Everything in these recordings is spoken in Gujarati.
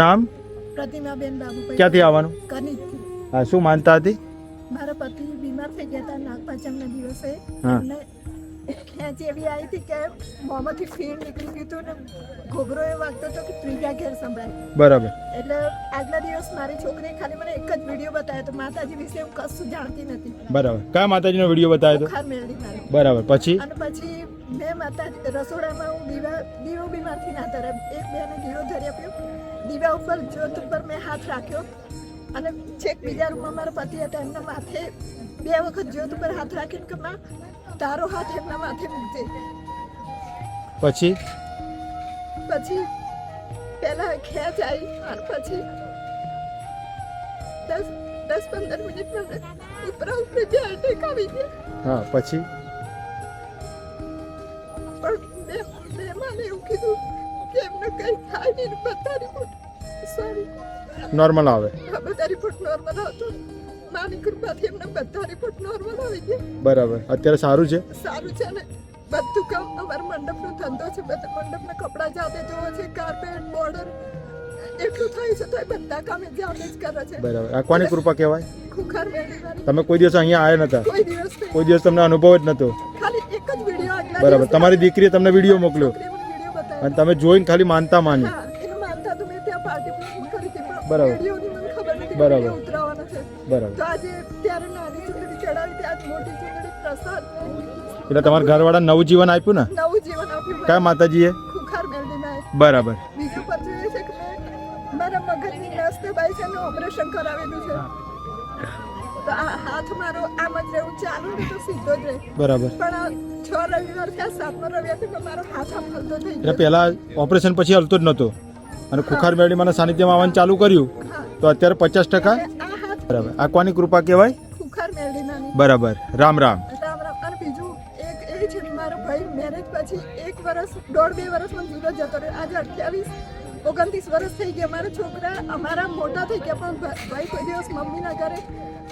નામ? પ્રતિમાબેન બાબુ ક્યાંથી આવવાનું? કનિકથી હા શું માનતા હતી? મારા પતિ બીમાર થઈ ગયા હતા નાગપાંચમના દિવસે. અને ખેંચ એવી આવી હતી કે મોંમાંથી ફીણ નીકળી ગયું હતું ને ઘોઘરો એ વાગતો હતો કે ત્રીજા ઘેર સંભળાય. બરાબર. એટલે આગલા દિવસ મારી છોકરીએ ખાલી મને એક જ વીડિયો બતાવ્યો તો માતાજી વિશે હું કશું જાણતી નથી. બરાબર. કયા માતાજીનો વીડિયો બતાવ્યો હતો? બરાબર. પછી? અને પછી મેં માતા રસોડામાં હું દીવા દીવો બીમારથી ના તરે એક બેને દીવો ધરી આપ્યો. દીવા ઉપર જ્યોત ઉપર મેં હાથ રાખ્યો અને છેક બીજા રૂમમાં મારા પતિ હતા એમના માથે બે વખત જ્યોત ઉપર હાથ રાખીને કે માં તારો હાથ એમના માથે મૂકજે. પછી? પછી પહેલા ખેંચ આવી અને પછી દસ દસ પંદર મિનિટમાં ઉપરા ઉપર બે અટેક આવી ગયા હા પછી? પણ મેં મેં મને એવું કીધું કે એમને કંઈ થાય નહીં. બધા રિપોર્ટ સોરી. નોર્મલ આવે. બધા રિપોર્ટ નોર્મલ હતો. માની કૃપાથી એમને બધા રિપોર્ટ નોર્મલ આવી ગયા બરાબર. અત્યારે સારું છે? સારું છે ને. બધું કામ અમારા મંડપનો ધંધો છે. બધા મંડપના કપડાં જાતે જોવો છે કાર્પેટ બોર્ડર એટલું થાય છે તો એ બધા કામ જાતે જ કરે છે. બરાબર. આ કોની કૃપા કહેવાય? તમે કોઈ દિવસ અહીંયા આવ્યા નતા. કોઈ દિવસ કોઈ દિવસ તમને અનુભવ જ નતો. ખાલી એક જ વીડિયો બરાબર. તમારી દીકરીએ તમને વીડિયો મોકલ્યો છોકરીએ મને વીડિયો બતાવ્યો અને તમે જોઈને ખાલી માનતા માની. બરાબર. બરાબર. બરાબર. એટલે તમારા ઘરવાળા નવું જીવન આપ્યું ને કયા માતાજીએ? બરાબર. બીજું પર છે કે મારા મગજની નસ ને છે ઓપરેશન કરાવેલું છે. તો આ હાથ મારો આમ જ રહેવું ચાલુ ને તો સીધો જ રહે. બરાબર. પણ છ રવિવાર કે આ રવિવારથી મારો હાથ આમ હલતો થઈ એટલે પહેલા ઓપરેશન પછી હલતો જ નહોતો. અને ખુખાર મેળવી મને સાનિધ્યમાં આવવાનું ચાલુ કર્યું. તો અત્યારે પચાસ ટકા? બરાબર. આ કોની કૃપા કહેવાય? ખુખાર બરાબર. રામ રામ. રામ રામ. અને બીજું એક એ છે મારો ભાઈ મેરેજ પછી એક વર્ષ દોઢ બે વર્ષમાં જુદો જતો રહ્યો. આજે અઠ્યાવીસ ઓગણત્રીસ વર્ષ થઈ ગયા. મારા છોકરા અમારા મોટા થઈ ગયા પણ ભાઈ કોઈ દિવસ મમ્મીના ઘરે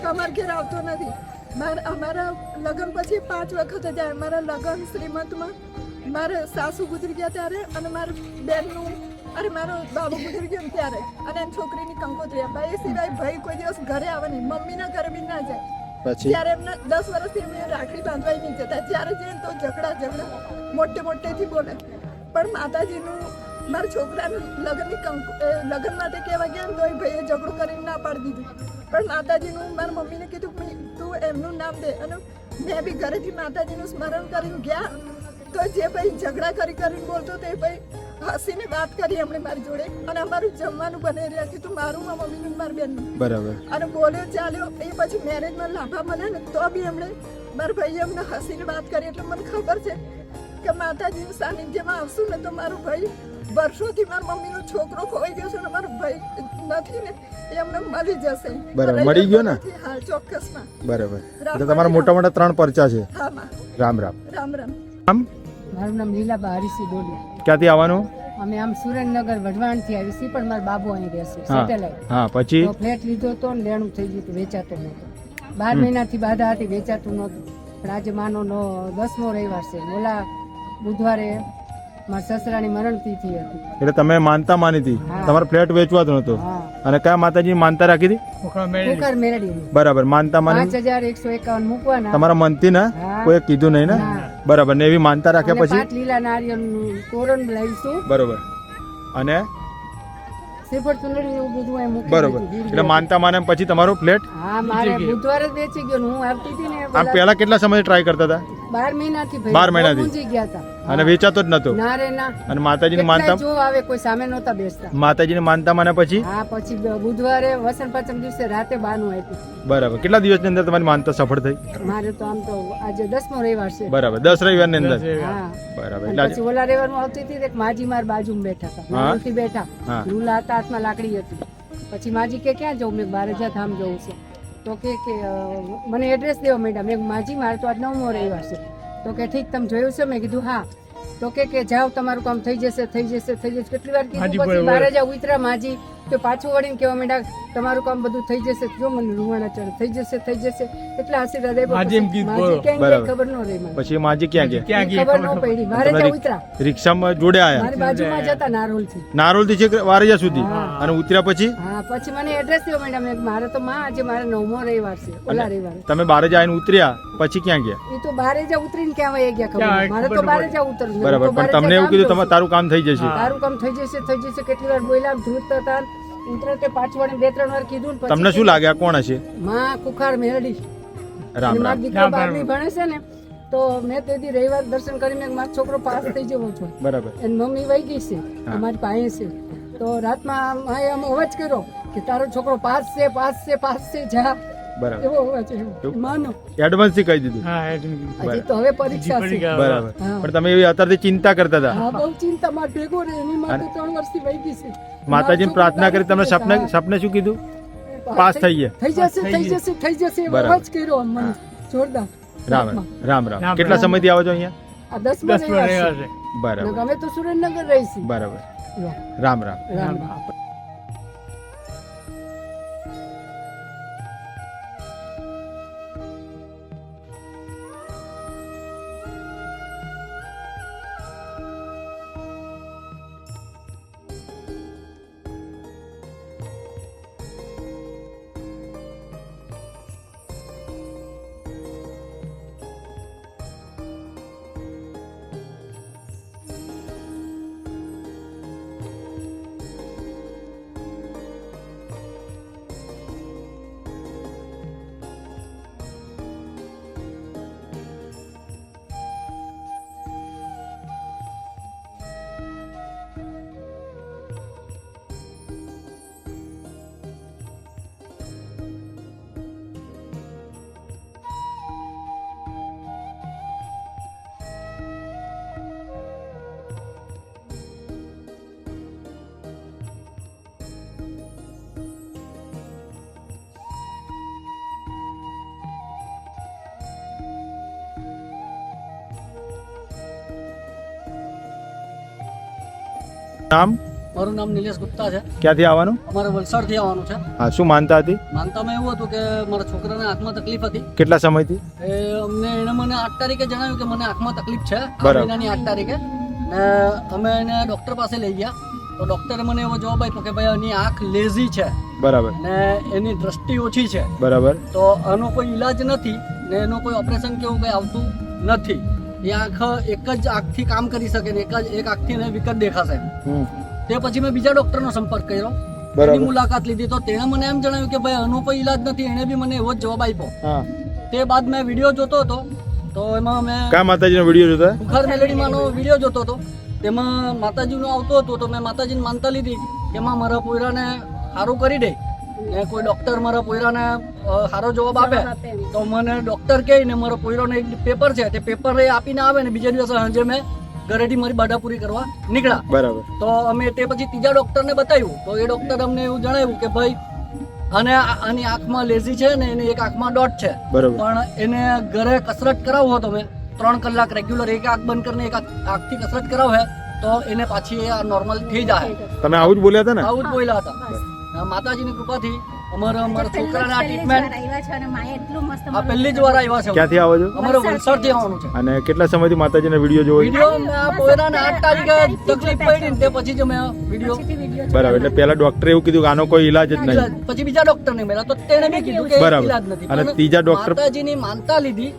કે અમારા ઘેર આવતો નથી. મારા અમારા લગ્ન પછી પાંચ વખત જાય મારા લગ્ન શ્રીમંતમાં મારે સાસુ ગુજરી ગયા ત્યારે અને મારા બેનનું અરે મારો બાબુ ગુજરી ગયો ત્યારે. અને એમ છોકરીની કંકોત્રી ભાઈ એ સિવાય ભાઈ કોઈ દિવસ ઘરે આવે નહીં. મમ્મીના ઘરે બી ના જાય. પછી? ત્યારે એમને દસ વર્ષથી એમને રાખડી બાંધવાય નહીં જતા. જ્યારે જઈને તો ઝઘડા ઝઘડા મોટે મોટેથી બોલે. પણ માતાજીનું મારા છોકરાનું લગ્નની લગ્ન માટે કહેવા ગયા તો એ ભાઈએ ઝઘડો કરીને ના પાડી દીધું. પણ માતાજીનું મારા મમ્મીને કીધું તું એમનું નામ દે અને મેં બી ઘરેથી માતાજીનું સ્મરણ કરીને ગયા. તો જે ભાઈ ઝઘડા કરી કરીને બોલતો તે ભાઈ હસીને વાત કરી એમણે મારી જોડે અને અમારું જમવાનું બને રહ્યા કીધું મારું મારા મમ્મીનું મારી બેન બેનનું. બરાબર. અને બોલ્યો ચાલ્યો. એ પછી મેરેજમાં લાભા મને ને તો બી એમણે મારા ભાઈએ અમને હસીને વાત કરી એટલે મને ખબર છે કે માતાજીનું સાનિધ્યમાં આવશું ને તો મારું ભાઈ વર્ષોથી મારા મમ્મીનો છોકરો ખોવાઈ ગયો છે ને મારો ભાઈ નથી ને એ અમને મળી જશે. બરાબર, મળી ગયો ને? હા ચોક્કસમાં. બરાબર. એટલે તમારા મોટા મોટા ત્રણ પરચા છે. હા રામ રામ. રામ રામ. મારું નામ લીલાબા હરીસી ડોડિયા ક્યાંથી આવવાનું? અમે આમ સુરેન્દ્રનગર વઢવાણથી આવી છીએ પણ મારા બાબુ અહીં રહેશે હા. સેટેલાઇટ. હા પછી? ફ્લેટ લીધો તો ને લેણું થઈ ગયું વેચાતો નહોતો. બાર મહિનાથી બાધા હતી વેચાતું નહોતું. પણ આજે માનો નો દસમો રવિવાર છે. ઓલા બુધવારે મારા સસરાની મરણ તિથિ હતી. એટલે તમે માનતા માની હતી. તમારો ફ્લેટ વેચવાતો નતો? હા. અને કયા માતાજી માનતા રાખી હતી? બરાબર માનતા પાંચ માની હજાર એકસો એકાવન મૂકવાના. તમારા મનથી ને. કોઈ કીધું નહીં ને? બરાબર ને એવી માનતા રાખ્યા પછી? લીલા નારિયેળનું તોરણ લાવીશું બરોબર. અને? બરોબર. એટલે માનતા માને પછી તમારો ફ્લેટ? હા મારે બુધવારે જ વેચી ગયો હું આવતી હતી ને આમ પહેલા કેટલા સમય ટ્રાય કરતા હતા? બાર મહિનાથી ભાઈ બાર મહિનાથી? ગયા હતા. અને વેચાતો જ નતો ના રે ના. અને માતાજીની માનતા જો આવે કોઈ સામે નહોતા બેસતા. માતાજીની માનતા માને પછી? હા પછી બુધવારે વસંત પાંચમ દિવસે રાતે બાનું આપ્યું બરાબર. કેટલા દિવસની અંદર તમારી માનતા સફળ થઈ? મારે તો આમ તો આજે દસમો રવિવાર છે. બરાબર. દસ રવિવારની અંદર? બરાબર. પછી ઓલા રવિવારમાં આવતી હતી એક માજી માર બાજુમાં બેઠા હતા. હા. બેઠા. રૂલા હતા હાથમાં લાકડી હતી. પછી માજી કે ક્યાં જવું? મેં જ્યાં ધામ જવું છે. તો કે કે મને એડ્રેસ દેવો મેડમ મેં માજી મારે તો આજ નવમો રવિવાર છે. તો કે ઠીક તમે જોયું છે? મેં કીધું હા. તો કે કે જાઓ તમારું કામ થઈ જશે થઈ જશે થઈ જશે. કેટલી વાર કીધું? પછી બારજા ઉતરા માજી તો પાછું વળીને કહેવા માંડ્યા તમારું કામ બધું થઈ જશે. જો મને રૂવાના ચડે થઈ જશે થઈ જશે. એટલે આશીર્વાદ આપ્યો. ખબર ન રહી મને. પછી માજી ક્યાં ગયા? ખબર ન પડી. મારે ત્યાં ઉતરા. રિક્ષામાં જોડે આયા? મારી બાજુમાં જતા નારોલથી નારોલથી છે વારજા સુધી? અને ઉતર્યા પછી? હા પછી મને એડ્રેસ દેવા માંડ્યા. મેં મારે તો માં આજે મારે નવમો રવિવાર છે. ઓલા રવિવાર. તમે બારે જઈને આવીને ઉતર્યા પછી ક્યાં ગયા? એ તો બારે જ ઉતરીને ક્યાં વયા ગયા ખબર મારે તો બારે. જ ઉતરવું બરાબર પણ તમને એવું કીધું તમારું તમારે તારું કામ થઈ જશે. તારું કામ થઈ જશે થઈ જશે. કેટલી વાર બોલ્યા ધ્રુત હતા. ઉતરે તે પાછું વળીને બે ત્રણ વાર કીધું ને તમને શું લાગે? આ કોણ હશે? માં કુખાર મેરડી. રામ રામ. દીકરો બારની ભણે છે ને તો મેં તે દી રવિવાર દર્શન કરીને મારો છોકરો પાસ થઈ જવો છો બરાબર. એની મમ્મી વહી ગઈ છે. અમારી પાસે છે. તો રાતમાં માએ આમ અવાજ કર્યો કે તારો છોકરો પાસ છે પાસ છે પાસ છે જા. બરાબર. એવો માનો. એડવાન્સથી કહી દીધું? હા એટલે હજી તો હવે પરીક્ષા છે. બરાબર. પણ તમે એવી અત્યારથી ચિંતા કરતા હતા? હા બહુ ચિંતા. માં ભેગો રહે એની માટે ત્રણ વર્ષથી વહી ગઈ છે. માતાજીને પ્રાર્થના કરી તમને સપને સપને શું કીધું? પાસ થઈ ગયા. થઈ જશે થઈ જશે થઈ જશે એવો બરાબર. કર્યો મને જોરદાર. રામ રામ રામ કેટલા સમયથી આવો છો અહીંયા? દસ બરાબર. અમે તો સુરેન્દ્રનગર રહીશું. બરાબર. રામ રામ. રામ નામ? મારું નામ નિલેશ ગુપ્તા છે. ક્યાંથી આવવાનું? અમારે વલસાડથી આવવાનું છે. હા શું માનતા હતી? માનતામાં એવું હતું કે મારા છોકરાને આંખમાં તકલીફ હતી. કેટલા સમયથી? એ અમને એણે મને આઠ તારીખે જણાવ્યું કે મને આંખમાં તકલીફ છે. મહિનાની આઠ તારીખે. ને અમે એને ડૉક્ટર પાસે લઈ ગયા. તો ડૉક્ટરે મને એવો જવાબ આપ્યો કે ભાઈ આની આંખ લેઝી છે. બરાબર. ને એની દ્રષ્ટિ ઓછી છે. બરાબર. તો આનો કોઈ ઈલાજ નથી ને એનો કોઈ ઓપરેશન કે એવું કંઈ આવતું નથી. એ આંખ એક જ આંખથી કામ કરી શકે ને એક જ એક આંખથી એને વિકટ દેખાશે. તે પછી મેં બીજા ડૉક્ટરનો સંપર્ક કર્યો. એની મુલાકાત લીધી. તો તેણે મને એમ જણાવ્યું કે ભાઈ આનો કોઈ ઈલાજ નથી. એણે બી મને એવો જ જવાબ આપ્યો. તે બાદ મેં વીડિયો જોતો હતો. તો એમાં મેં કા માતાજીનો વીડિયો જોતા? બુખાર મેલેડીમાંનો વીડિયો જોતો હતો. તેમાં માતાજીનો આવતો હતો. તો મેં માતાજીને માનતા લીધી કે એમાં મારા પોયરાને સારું કરી દે. ને કોઈ ડોક્ટર મારા પોયરાને સારો જવાબ આપે તો મને ડોક્ટર કહે ને મારો પોયરાનો એક પેપર છે તે પેપર એ આપીને આવે ને બીજા દિવસે સાંજે મેં ઘરેથી મારી બાડાપુરી કરવા નીકળ્યા. બરાબર. તો અમે તે પછી ત્રીજા ડોક્ટરને બતાવ્યું. તો એ ડોક્ટર અમને એવું જણાવ્યું કે ભાઈ અને આની આંખમાં લેઝી છે ને એની એક આંખમાં ડોટ છે. પણ એને ઘરે કસરત કરાવો તમે ત્રણ કલાક રેગ્યુલર એક આંખ બંધ કરીને એક આંખ- આંખથી કસરત કરાવે તો એને પાછી આ નોર્મલ થઈ જાય. તમે આવું જ બોલ્યા હતા ને? આવું જ બોલ્યા હતા. માતાજીની કૃપાથી અમારા અમારા છોકરાને આ ટ્રીટમેન્ટ આ પહેલી જ વાર આવ્યા છે. ક્યાંથી આવો છો? અમારે વલસાડથી આવવાનું છે. અને કેટલા સમયથી માતાજીને વીડિયો જોવો વીડિયો આ પોયરાને આઠ તારીખે તકલીફ પડી ને તે પછી જ મેં વીડિયો બરાબર એટલે પેલા ડોક્ટરે એવું કીધું કે આનો કોઈ ઈલાજ જ નહીં. પછી બીજા ડોક્ટર ને મળ્યા તો તેણે બી કીધું કે બરાબર. ઈલાજ નથી. અને ત્રીજા ડોક્ટર માતાજીની માનતા લીધી.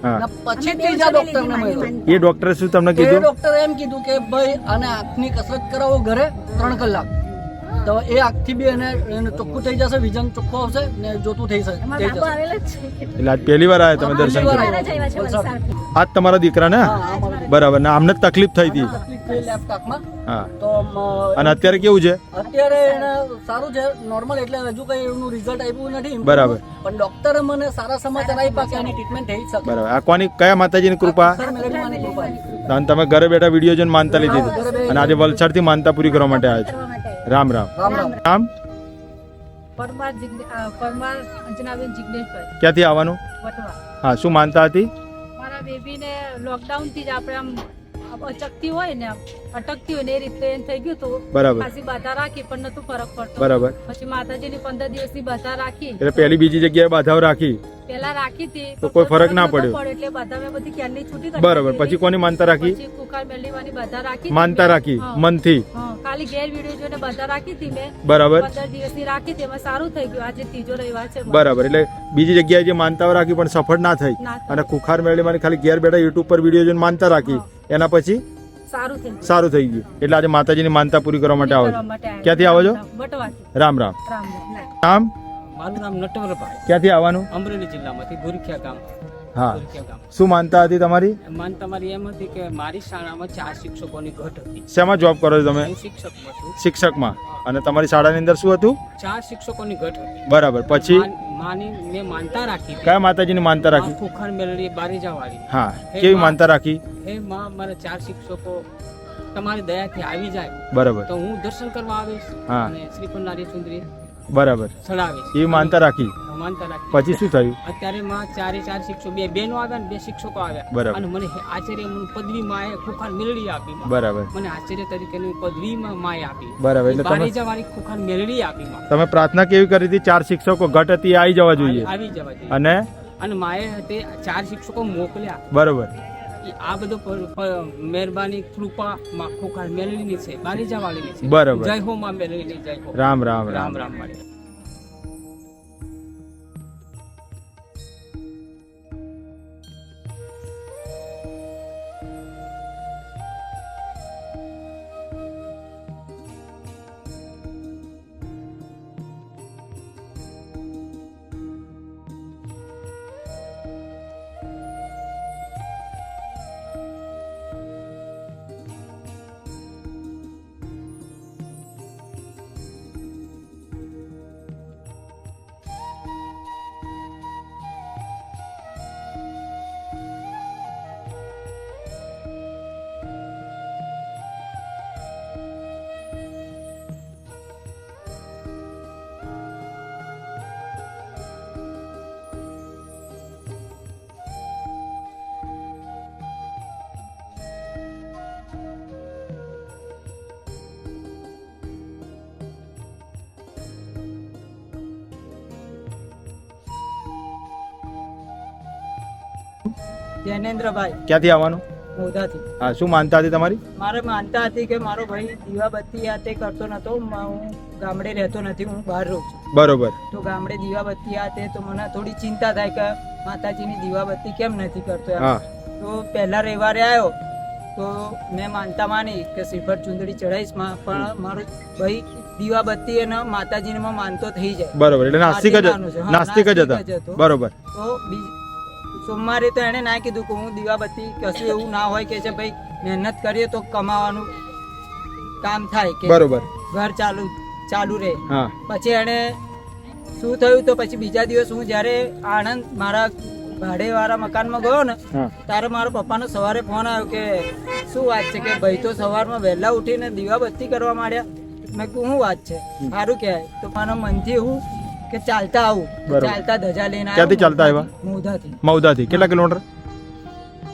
પછી ત્રીજા ડોક્ટર ને મળ્યો. એ ડોક્ટરે શું તમને એ કીધું? ડોક્ટરે એમ કીધું કે ભાઈ આને આંખની કસરત કરાવો ઘરે ત્રણ કલાક. તો એ આંખથી બી એને એને ચોખ્ખું થઈ જશે વિઝન ચોખ્ખું આવશે ને જોતું થઈ જશે થઈ જશે. એટલે આજ પહેલી વાર આવ્યા તમે દર્શન કરવા. આજ તમારા દીકરા ને હા, આ મારો બરાબર ને આમને તકલીફ થઈ હતી? હા તો અને અત્યારે કેવું છે? અત્યારે એને સારું છે નોર્મલ એટલે હજુ કઈ એનું રિઝલ્ટ આવ્યું નથી. બરાબર. પણ ડોક્ટરે મને સારા સમાચાર આપ્યા કે આની ટ્રીટમેન્ટ થઈ શકે. બરાબર. આ કોની કયા માતાજીની કૃપા. અને તમે ઘરે બેઠા વીડિયો જોઈને માનતા લીધી. અને આજે વલસાડથી માનતા પૂરી કરવા માટે આવ્યા છો. રામ રામ. રામ રામ. રામ. પરમાર પરમાર અંજનાબેન જિગ્નેશભાઈ ક્યાંથી આવવાનું? હા શું માનતા હતી? મારા બેબીને લોકડાઉનથી જ આપણે આમ અચકતી હોય ને અટકતી હોય ને એ રીતે એમ થઈ ગયું હતું બરાબર. ખાસી બાધા રાખી પણ નતું ફરક પડતો. બરાબર. પછી માતાજીની પંદર દિવસની બાધા રાખી. એટલે પહેલી બીજી જગ્યાએ બાધાઓ રાખી. પેલા રાખી હતી તો કોઈ ફરક ના પડ્યો. એટલે બધા મેં બધી ક્યારની છૂટી કરી બરાબર પછી કોની માનતા રાખી? પછી કુકાર મેલડીવાની બધા રાખી માનતા રાખી. મનથી? ખાલી ગેર વીડિયો જોઈને બધા રાખી હતી મેં. બરાબર. પંદર દિવસની રાખી હતી એમાં સારું થઈ ગયું. આજે ત્રીજો રવિવાર છે બરાબર એટલે બીજી જગ્યાએ જે માનતાઓ રાખી પણ સફળ ના થઈ. અને કુખાર મેળવીમાં ખાલી ઘેર બેઠા યુટ્યુબ પર વીડિયો જોઈને માનતા રાખી. એના પછી? સારું થઈ ગયું. એટલે આજે માતાજીની માનતા પૂરી કરવા માટે આવો છો. ક્યાંથી આવો છો? રામ રામ. રામ મારું નામ નટવરભાઈ. ક્યાંથી આવવાનું? અમરેલી જિલ્લામાંથી ગુરખિયા ગામ. હા. શું માનતા હતી તમારી? માન તમારી એમ હતી કે મારી શાળામાં ચાર શિક્ષકોની ઘટ હતી. શેમાં જોબ કરો છો તમે? શિક્ષક શિક્ષકમાં છું. શિક્ષકમાં. અને તમારી શાળાની અંદર શું હતું? ચાર શિક્ષકોની ઘટ હતી. બરાબર. પછી? માની મેં માનતા રાખી કયા માતાજીની માનતા રાખી? ખોખર મેળવી બારીજા વાળી હા. કેવી માનતા રાખી? હે માં મારા ચાર શિક્ષકો તમારી દયાથી આવી જાય. બરાબર. તો હું દર્શન કરવા આવીશ. હા. અને શ્રીફળ નારી સુંદરી બરાબર. એ માનતા રાખી. માનતા રાખી. પછી શું થયું? અત્યારે માં ચારે ચાર શિક્ષકો બે બેનો આવ્યા ને બે શિક્ષકો આવ્યા. બરાબર. અને મને આચાર્ય મને પદવી માએ ખોખાર મેળવી આપી. બરાબર. મને આશ્ચર્ય તરીકેની પદવીમાં માએ આપી. બરાબર એટલે તમે જવાની ખોખાર મેળવી આપી તમે પ્રાર્થના કેવી કરી હતી? ચાર શિક્ષકો ઘટ હતી આવી જવા જોઈએ. આવી જવા જોઈએ. અને? અને માએ તે ચાર શિક્ષકો મોકલ્યા. બરોબર. આ બધો મહેરબાની કૃપા માં ખોખાર મેળવીની છે બારેજા વાળીની છે. બરાબર. જય હો માં મેળવીની જય હો. રામ રામ રામ. રામ રામ જૈનેન્દ્રભાઈ. ક્યાંથી આવવાનું? હા શું માનતા હતી તમારી? મારે માનતા હતી કે મારો ભાઈ દીવાબત્તી આ તે કરતો નતો હું ગામડે રહેતો નથી હું બહાર રહું છું. બરોબર. તો ગામડે દીવાબત્તી આ તે તો મને થોડી ચિંતા થાય કે માતાજીની દીવાબત્તી કેમ નથી કરતો હા. તો પહેલા રવિવારે આવ્યો તો મેં માનતા માની કે શ્રીફળ ચુંદડી ચડાવીશ પણ મારો ભાઈ દીવાબત્તી અને માતાજીને માનતો થઈ જાય. બરોબર એટલે નાસ્તિક જ નાસ્તિક જ હતા. બરોબર. તો સોમવારે તો એણે ના કીધું કે હું દીવાબત્તી કશું એવું ના હોય કે છે ભાઈ મહેનત કરીએ તો કમાવાનું કામ થાય કે બરોબર. ઘર ચાલુ ચાલુ રહે. પછી એણે શું થયું તો પછી બીજા દિવસ હું જ્યારે આણંદ મારા ભાડેવાળા મકાનમાં ગયો ને ત્યારે મારા પપ્પાનો સવારે ફોન આવ્યો કે શું વાત છે કે ભાઈ તો સવારમાં વહેલા ઉઠીને દીવાબત્તી કરવા માંડ્યા? મેં કહું શું વાત છે? સારું કહેવાય. તો મારા મનથી હું કે ચાલતા આવું. ચાલતા ધજા લઈને ક્યાંથી ચાલતા આવ્યા? મૌદાથી મૌદાથી કેટલા કિલોમીટર?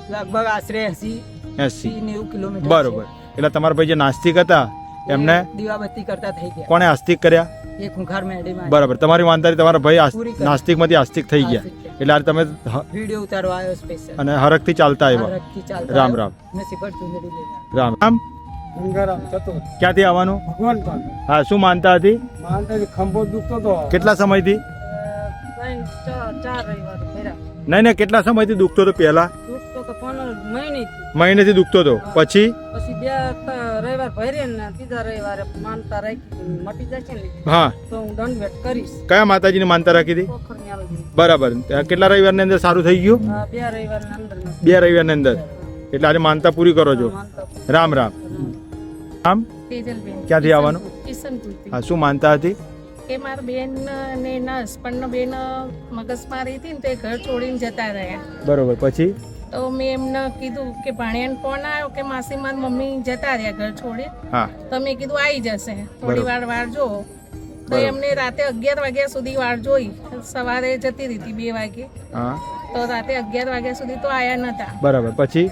લગભગ આશરે એસી એસી. થી નેવું કિલોમીટર બરોબર. એટલે તમારા ભાઈ જે નાસ્તિક હતા એમને દીવાબત્તી કરતા થઈ ગયા. કોણે આસ્તિક કર્યા? એ ખુંખાર મેળીમાં બરાબર. તમારી વાંધારી તમારા ભાઈ નાસ્તિકમાંથી આસ્તિક થઈ ગયા. એટલે આ તમે વીડિયો ઉતારવા આવ્યો સ્પેશિયલ અને હરખથી ચાલતા આવ્યા. રામ રામ. રામ. રામ. ક્યાંથી આવવાનું? ભગવાન પાસે. હા શું માનતા હતી? માનતા ખંભો દુખતો હતો કેટલા સમયથી. નહીં નહીં કેટલા સમયથી દુખતો હતો પહેલા? દુખતો તો મહિનેથી. દુખતો હતો. પછી? પછી બે રવિવાર ને ત્રીજા રવિવારે માનતા રાખી મટી જશે ને. હા. તો હું દંડવેટ કરીશ. કયા માતાજીની માનતા રાખી હતી? બરાબર. કેટલા રવિવારની અંદર સારું થઈ ગયું? બે રવિવારની અંદર. બે રવિવારની અંદર. એટલે આજે માનતા પૂરી કરો છો? રામ રામ. રામ તેજલબેન. ક્યાંથી આવવાનું? કિશનપુરથી. હા શું માનતા હતી? એ મારા બેન ને ના હસબન્ડ બેન મગજમારી હતી ને તે ઘર છોડીને જતા રહ્યા. બરોબર પછી? તો મેં એમને કીધું કે ભાણિયાને ફોન આવ્યો કે માસી મારી મમ્મી જતા રહ્યા ઘર છોડી. હા. તો મેં કીધું આવી જશે. થોડી વાર વાર જો તો એમને રાતે અગિયાર વાગ્યા સુધી વાર જોઈ. સવારે જતી હતી બે વાગે. હા. તો રાતે અગિયાર વાગ્યા સુધી તો આયા નતા. બરાબર પછી?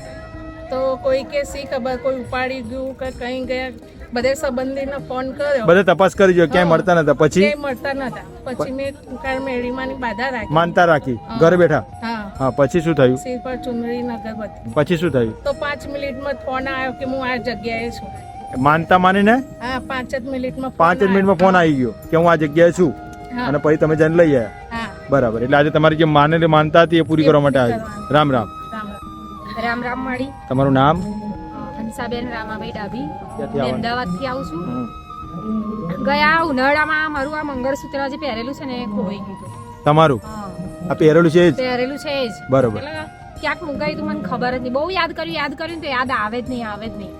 તો કોઈ કે શી ખબર કોઈ ઉપાડી ગયું કે કઈ ગયા બધે સંબંધીને ફોન કર્યો. બધે તપાસ કરી જો ક્યાંય મળતા નતા. પછી? મળતા નતા. પછી મેં કાર મેળીમાંની બાધા રાખી. માનતા રાખી. ઘર બેઠા? હા. હા પછી શું થયું? સિર પર ચુંદડી નગરબત્તી પછી શું થયું? તો પાંચ મિનિટમાં ફોન આવ્યો કે હું આ જગ્યાએ છું. માનતા માનીને? હા પાંચ જ મિનિટમાં પાંચ જ મિનિટમાં ફોન આવી ગયો કે હું આ જગ્યાએ છું અને પછી તમે જઈને લઈ આવ્યા. હા. બરાબર. એટલે આજે તમારી જે માનેલી માનતા હતી એ પૂરી કરવા માટે આવી. રામ રામ. રામ રામ માળી. તમારું નામ? હંસાબેન રામાભાઈ ડાભી. અમદાવાદથી આવું? છું. ગયા ઉનાળામાં મારું આ મંગળસૂત્ર જે પહેરેલું છે ને એ ખોવાઈ ગયું તમારું? આ પહેરેલું છે પહેરેલું છે જ. બરોબર. ક્યાંક મુકાયું તું મને ખબર જ નહીં. બહુ યાદ કર્યું યાદ કર્યું ને તો યાદ આવે જ નહીં આવે જ નહીં.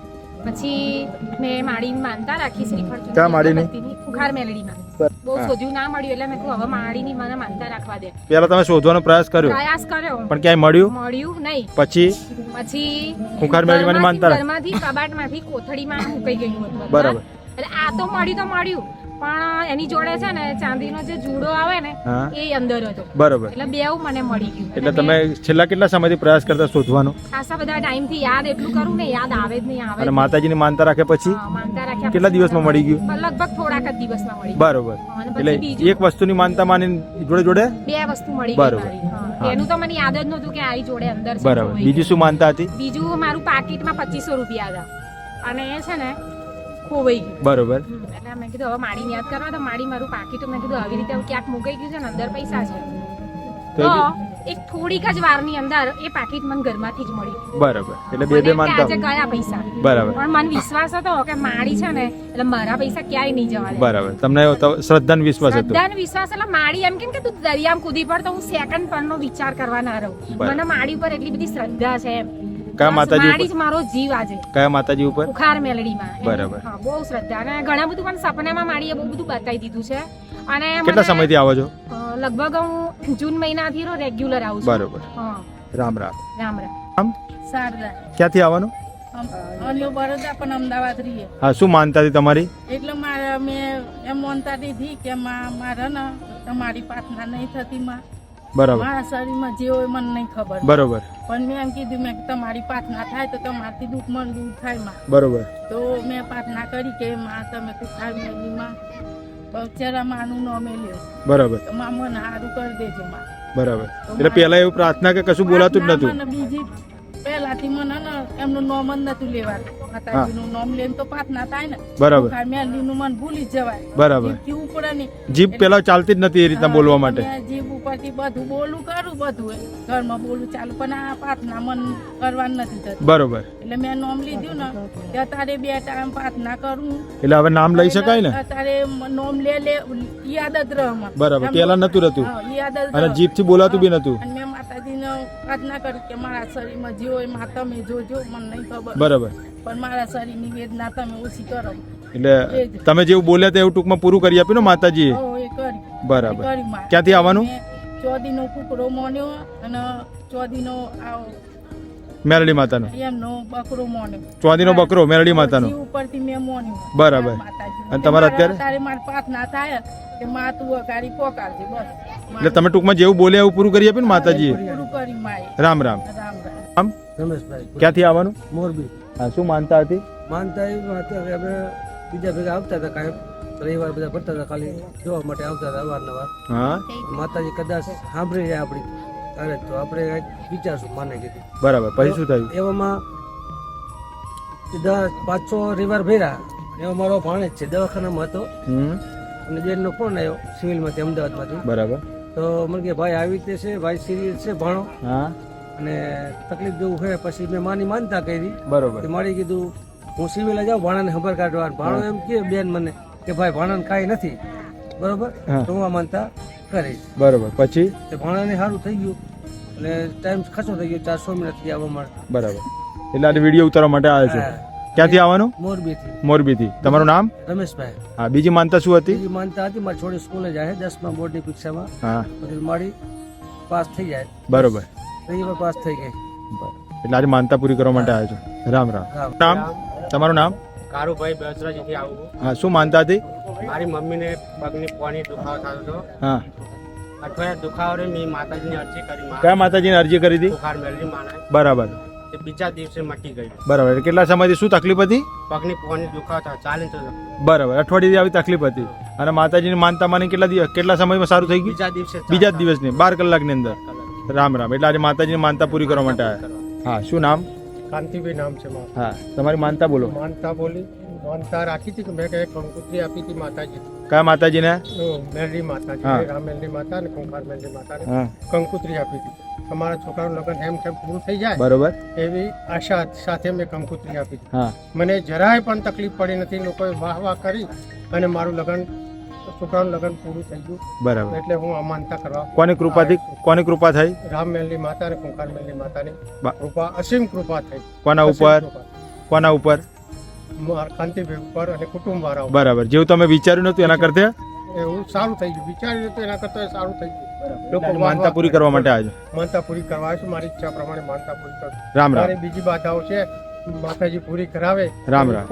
પછી મેં માળીની માનતા રાખી શ્રીફળ ક્યાં માળીની? અગરબત્તીની મેલડીમાં. બહુ શોધ્યું ના મળ્યું એટલે મેં કહ્યું હવે માળીની મને માનતા રાખવા દે. પેલા તમે શોધવાનો પ્રયાસ કર્યો? પ્રયાસ કર્યો. પણ ક્યાંય મળ્યું? મળ્યું નહીં. પછી? પછી ખુખાર મેળવવાની માનતા ઘરમાંથી કબાટમાંથી કોથળીમાં મુકાઈ ગયું બરાબર. એટલે આ તો મળ્યું તો મળ્યું. પણ એની જોડે છે ને ચાંદીનો જે જુડો આવે ને એ અંદર હતો. બરોબર. એટલે બે મને મળી ગયું. એટલે તમે છેલ્લા કેટલા સમયથી પ્રયાસ કરતા શોધવાનો? ખાસા બધા ટાઈમથી યાદ એટલું કરું ને યાદ આવે જ નહીં આવે અને માતાજીને માનતા રાખે પછી? માનતા રાખ્યા કેટલા દિવસમાં મળી ગયું? લગભગ થોડાક જ દિવસમાં મળી બરોબર. એટલે એક વસ્તુની માનતા માની જોડે જોડે? બે વસ્તુ મળી બરોબર. એનું તો મને યાદ જ નહોતું કે આરી જોડે અંદર બરાબર. બીજું શું માનતા હતી? બીજું મારું પાકીટમાં પચીસો રૂપિયા હતા. અને એ છે ને ખોવાઈ ગયું. બરોબર. એટલે મેં કીધું હવે માડી યાદ કરવા તો માડી મારું પાકી તો. મેં કીધું આવી રીતે ક્યાંક મુકાઈ ગયું છે ને અંદર પૈસા છે. તો એક થોડીક જ વારની અંદર એ પાકીટ મને ઘરમાંથી જ મળી. બરાબર. એટલે બે બે માનતા આજે ગયા પૈસા? બરાબર. પણ મને વિશ્વાસ હતો કે માડી છે ને એટલે મારા પૈસા ક્યાંય નહીં જવાના. બરાબર. તમને શ્રદ્ધાન વિશ્વાસ હતો? શ્રદ્ધા અને વિશ્વાસ એટલે માડી એમ કેમ કે તું દરિયામાં કૂદી પડ તો હું સેકન્ડ પરનો વિચાર કરવાના રહું. મને માડી ઉપર એટલી બધી શ્રદ્ધા છે એમ. કયા માતાજી ઉપર? મારો જીવ આજે. કયા માતાજી ઉપર? ઉખાર મેલડીમાં. બરાબર. હા બહુ શ્રદ્ધા. અને ઘણા બધું પણ સપનામાં માડીએ બહુ બધું બતાવી દીધું છે. અને કેટલા સમયથી આવો છો? લગભગ હું જૂન મહિનાથી રેગ્યુલર આવું છું. બરાબર. હા. રામ રામ. રામ રામ. શારદા. ક્યાંથી આવવાનું? અન્ય બરોડા પણ અમદાવાદ રહીએ. હા શું માનતા હતી તમારી? એટલે મારે મેં એમ માનતા હતી કે માં મારે ને તમારી પ્રાર્થના નહીં થતી માં. બરાબર. મારા શરીરમાં જે હોય મને નહીં ખબર. બરોબર. પણ મેં એમ કીધું મેં તમારી તમારી પ્રાર્થના થાય તો તમારથી દુઃખ મન દૂર થાયમાં. બરોબર. તો મેં પ્રાર્થના કરી કે માં તમે કુખાર મેલીમાં બચારા માનું ન મેલ્યો. બરાબર. તો માં મને સારું કરી દેજો માં. બરાબર. એટલે પેલા એવું પ્રાર્થના કે કશું બોલાતું જ નતું? બીજી પહેલાથી મને ને એમનું નોમ જ નતું લેવાનું. માતાજીનું નામ લઈને તો પ્રાર્થના થાય ને. બરાબર. મેલીનું મન ભૂલી જવાય. બરાબર. જીભથી ઉપડે નહીં જીભ પેલા ચાલતી જ નથી એ રીતના બોલવા માટે. જીભ ઉપરથી બધું બોલું કરું બધું. ઘરમાં બોલું ચાલુ પણ આ પ્રાર્થના મન કરવાનું નથી થતું. બરોબર. એટલે મેં નામ લીધું ને કે અત્યારે બે ટાઈમ પ્રાર્થના કરું. એટલે હવે નામ લઈ શકાય ને? અત્યારે નામ લે લે યાદ જ રહ બરાબર. પેલા નતું રહેતું. અને. જીભથી બોલાતું બી નતું. અને મેં માતાજીને પ્રાર્થના કરી કે મારા શરીરમાં જે હોયમાં તમે જોજો મને નહીં ખબર. બરાબર. પણ મારા શરીરની વેદના તમે ઓછી કરો. એટલે તમે જેવું બોલ્યા તો એવું ટૂંકમાં પૂરું કરી આપ્યું ને માતાજી બરાબર. ક્યાંથી આવવાનું? ચોદીનો કુકડો મોન્યો અને ચોદીનો આ મેરડી માતાનો? એમનો બકરો મોન્યો ચોદીનો બકરો મેરડી માતાનો. ઉપરથી મેં મોન્યો બરાબર. અને તમારે અત્યારે? તારે મારી ના થાય કે માં તું અગાડી પોકારજે બસ. એટલે તમે ટૂંકમાં જેવું બોલ્યા એવું પૂરું કરી આપ્યું ને માતાજી પૂરું કરી માય રામ રામ. રામ રામ. આમ? રમેશભાઈ ક્યાંથી આવવાનું? મોરબી. હા શું માનતા હતી? માનતા એવી હતી કે અમે બીજા ભેગા આવતા હતા કાંઈ. રવિવાર બધા ભરતા હતા ખાલી જોવા માટે આવતા હતા અવારનવાર. હા. માતાજી કદાચ સાંભળી જાય આપણી. ત્યારે તો આપણે કાંઈક વિચારશું માને કીધું. બરાબર પછી શું થયું? એવામાં દસ પાંચ છ રિવાર ભર્યા. એમાં મારો ભાણેજ છે દવાખાનામાં હતો. અને બેનનો ફોન આવ્યો સિવિલમાંથી અમદાવાદમાંથી. બરાબર. તો મને કે ભાઈ આવી રીતે છે ભાઈ સિરિયસ છે ભાણો. હા. અને તકલીફ જેવું છે પછી મેં માની માનતા કરી. બરાબર. મારી કીધું હું સિવિલે જાઉં ભાણાને ખબર કાઢવા. ભાણો એમ કે બેન મને કે ભાઈ ભાણાને કાંઈ નથી. બરોબર. તો હું આ માનતા કરીશ બરોબર. પછી? તે ભાણાને સારું થઈ ગયું. અને ટાઈમ ખર્ચો થઈ ગયો ચારસો મિનિટથી આવવા માટે બરાબર. એટલે આજે વીડિયો ઉતારવા માટે આવે છે? ક્યાંથી આવવાનું? મોરબીથી. મોરબીથી. તમારું નામ? રમેશભાઈ. હા બીજી માનતા શું હતી? બીજી માનતા હતી મારી છોડી સ્કૂલે જાય દસમા બોર્ડની પરીક્ષામાં. હા. પછી મારી પાસ થઈ જાય. બરોબર. રવિવાર પાસ થઈ ગઈ. એટલે આજે માનતા પૂરી કરવા માટે આવ્યો છું? રામ રામ. રામ. નામ? તમારું નામ? કારુભાઈ બેસરાજીથી આવું હા શું માનતા હતી? મારી મમ્મીને પગની પોણી દુખાવો થતો હતો. હા. અઠવાડિયા દુખાવો રે મેં માતાજીની અરજી કરી કયા માતાજીને અરજી કરી હતી? બુખાર મેળવી માને બરાબર. તે બીજા દિવસે મટી ગઈ. બરાબર. કેટલા સમયથી શું તકલીફ હતી? પગની પોની દુખાતા ચાલે તો બરાબર. અઠવાડિયે આવી તકલીફ હતી. અને માતાજીની માનતા માની કેટલા દિવસ કેટલા સમયમાં સારું થઈ ગયું? બીજા દિવસે બીજા દિવસની બાર કલાકની અંદર. રામ રામ. એટલે આજે માતાજીની માનતા પૂરી કરવા માટે આવ્યા. હા શું નામ? કાંતિભાઈ નામ છે મારું. હા તમારી માનતા બોલો. માનતા બોલી માનતા રાખી હતી કે મેં કઈ કંકુત્રી આપી હતી માતાજી. કયા માતાજીને? મેલડી. માતાજી રામ મેલડી માતા અને કુંભાર મેલડી માતાને હા. કંકુત્રી આપી હતી. તમારા છોકરાનું લગ્ન એમ કેમ પૂરું થઈ જાય બરોબર. એવી આશા સાથે મેં કંકુત્રી આપી હતી. મને જરાય પણ તકલીફ પડી નથી લોકોએ વાહ વાહ કરી અને મારું લગ્ન છોકરાનું લગ્ન પૂરું થઈ ગયું. બરાબર. એટલે હું અમાનતા કરવા કોની કૃપાથી કોની કૃપા થઈ? રામ મેલની માતા અને કુંકાર મેલની માતાની કૃપા અસીમ કૃપા થઈ. કોના ઉપર? કોના ઉપર? કાંતિભાઈ ઉપર અને કુટુંબ વાળા બરાબર. જેવું તમે વિચાર્યું નતું એના કરતા? એવું સારું થઈ ગયું. વિચાર્યું નતું એના કરતા સારું થઈ ગયું. લોકો માનતા પૂરી કરવા માટે આજે માનતા પૂરી કરવા છું. મારી ઈચ્છા પ્રમાણે માનતા પૂરી કરું રામ રામ. બીજી બાધાઓ છે. માતાજી પૂરી કરાવે. રામ રામ.